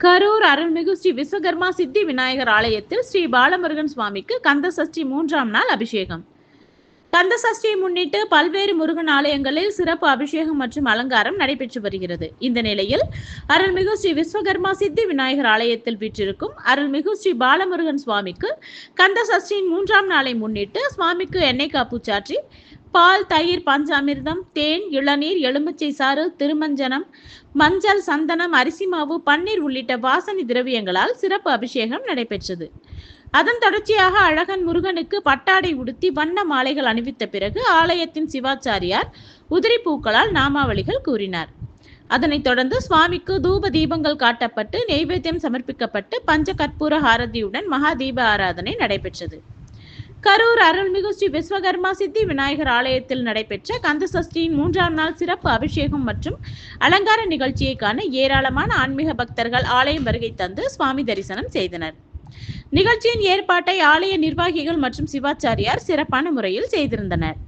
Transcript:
கரூர் அருள்மிகு ஸ்ரீ விஸ்வகர்மா சித்தி விநாயகர் ஆலயத்தில் ஸ்ரீ பாலமுருகன் சுவாமிக்கு கந்த சஷ்டி மூன்றாம் நாள் அபிஷேகம். கந்த சஷ்டியை முன்னிட்டு பல்வேறு முருகன் ஆலயங்களில் சிறப்பு அபிஷேகம் மற்றும் அலங்காரம் நடைபெற்று வருகிறது. இந்த நிலையில் அருள்மிகு ஸ்ரீ விஸ்வகர்மா சித்தி விநாயகர் ஆலயத்தில் வீற்றிருக்கும் அருள்மிகு ஸ்ரீ பாலமுருகன் சுவாமிக்கு கந்த சஷ்டியின் மூன்றாம் நாளை முன்னிட்டு சுவாமிக்கு எண்ணெய் காப்பு சாற்றி பால் தயிர் பஞ்சாமிர்தம் தேன் இளநீர் எலுமிச்சை சாறு திருமஞ்சனம் மஞ்சள் சந்தனம் அரிசி மாவு பன்னீர் உள்ளிட்ட வாசனை திரவியங்களால் சிறப்பு அபிஷேகம் நடைபெற்றது. அதன் தொடர்ச்சியாக அழகன் முருகனுக்கு பட்டாடை உடுத்தி வண்ண மாலைகள் அணிவித்த பிறகு ஆலயத்தின் சிவாச்சாரியார் உதிரி பூக்களால் நாமாவளிகள் கூறினார். அதனைத் தொடர்ந்து சுவாமிக்கு தூப தீபங்கள் காட்டப்பட்டு நெய்வேத்தியம் சமர்ப்பிக்கப்பட்டு பஞ்ச கற்பூர ஆரதியுடன் மகா தீப ஆராதனை நடைபெற்றது. கரூர் அருள்மிகு ஸ்ரீ விஸ்வகர்மா சித்தி விநாயகர் ஆலயத்தில் நடைபெற்ற கந்த சஷ்டியின் மூன்றாம் நாள் சிறப்பு அபிஷேகம் மற்றும் அலங்கார நிகழ்ச்சியை காண ஏராளமான ஆன்மீக பக்தர்கள் ஆலயம் வருகை தந்து சுவாமி தரிசனம் செய்தனர். நிகழ்ச்சியின் ஏற்பாட்டை ஆலய நிர்வாகிகள் மற்றும் சிவாச்சாரியார் சிறப்பான முறையில் செய்திருந்தனர்.